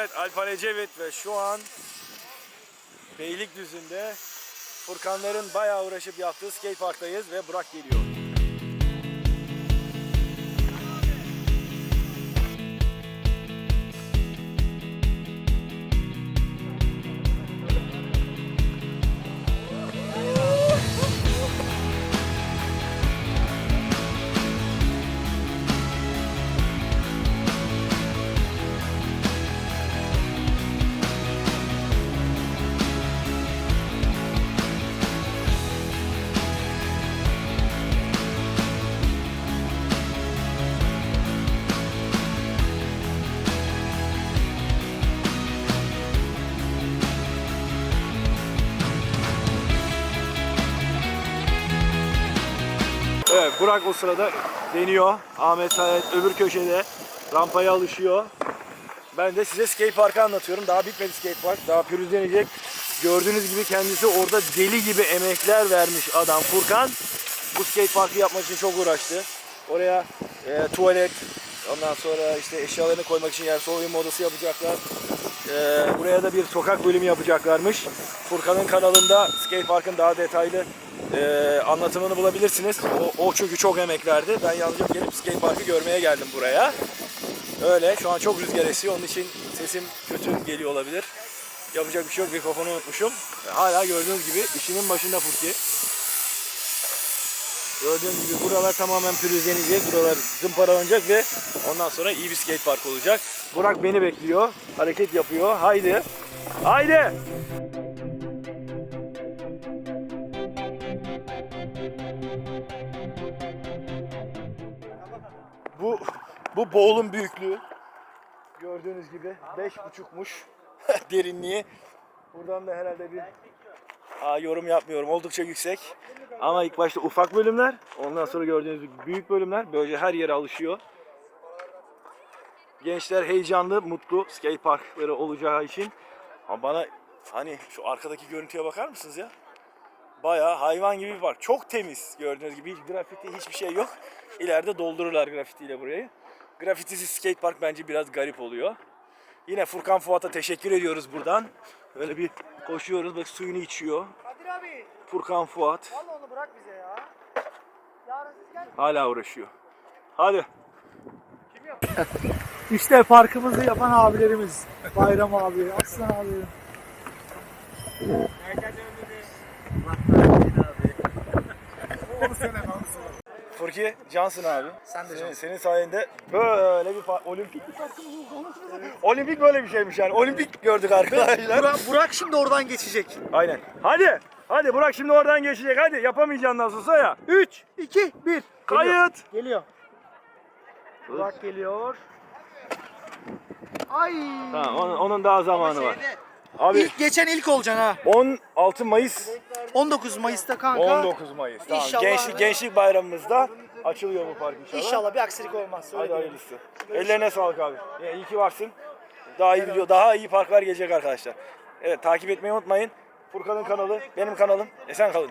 Millet. Alpan Ecevit ve şu an Beylikdüzü'nde Furkanların bayağı uğraşıp yaptığı skate ve Burak geliyor. Burak o sırada deniyor. Ahmet Sayet öbür köşede rampaya alışıyor. Ben de size skate parkı anlatıyorum. Daha bitmedi skate park. Daha pürüzlenecek. Gördüğünüz gibi kendisi orada deli gibi emekler vermiş adam Furkan. Bu skate parkı yapmak için çok uğraştı. Oraya e, tuvalet, ondan sonra işte eşyalarını koymak için yer soyunma odası yapacaklar. E, buraya da bir sokak bölümü yapacaklarmış. Furkan'ın kanalında skate parkın daha detaylı e, anlatımını bulabilirsiniz. O, o çünkü çok emek verdi. Ben yalnızca gelip skate parkı görmeye geldim buraya. Öyle. Şu an çok rüzgar esiyor. Onun için sesim kötü geliyor olabilir. Yapacak bir şey yok. Mikrofonu unutmuşum. Hala gördüğünüz gibi işinin başında Furki. Gördüğünüz gibi buralar tamamen pürüzlenecek. Buralar zımparalanacak ve ondan sonra iyi bir skate olacak. Burak beni bekliyor. Hareket yapıyor. Haydi. Haydi. Bu boğulun büyüklüğü. Gördüğünüz gibi 5.5'muş derinliği. Buradan da herhalde bir Aa, yorum yapmıyorum. Oldukça yüksek. Ama ilk başta ufak bölümler. Ondan sonra gördüğünüz gibi büyük bölümler. Böylece her yere alışıyor. Gençler heyecanlı, mutlu skate parkları olacağı için. Ama bana hani şu arkadaki görüntüye bakar mısınız ya? Bayağı hayvan gibi bir park. Çok temiz gördüğünüz gibi. Hiç grafiti hiçbir şey yok. İleride doldururlar grafitiyle burayı. Grafitisiz skate park bence biraz garip oluyor. Yine Furkan Fuat'a teşekkür ediyoruz buradan. Böyle bir koşuyoruz. Bak suyunu içiyor. Kadir abi, Furkan Fuat valla onu bırak bize ya. Yarın siz gel. hala uğraşıyor. Hadi. İşte parkımızı yapan abilerimiz. Bayram abi, Aslan abi. Onu söyleme, onu söyleme. Furki cansın abi. Sen de senin, cansın. senin sayende böyle bir olimpik bir. Olimpik böyle bir şeymiş yani. Olimpik gördük arkadaşlar. Burak, Burak şimdi oradan geçecek. Aynen. Hadi. Hadi Burak şimdi oradan geçecek. Hadi yapamayacağın nasılsa ya. 3 2, 1. kayıt. Geliyor. Burak geliyor. Ay. Tamam onun, onun daha zamanı var. Abi İlk geçen ilk olacaksın ha. 16 Mayıs 19 Mayıs'ta kanka. 19 Mayıs. Tamam. İnşallah. Gençlik gençlik bayramımızda açılıyor bu park inşallah. İnşallah bir aksilik olmaz. Hadi Öyle hayırlısı. Ellerine sağlık abi. Ya, iyi ki varsın. Daha iyi video, daha iyi parklar gelecek arkadaşlar. Evet takip etmeyi unutmayın. Furkan'ın kanalı, benim kanalım. Esen kalın.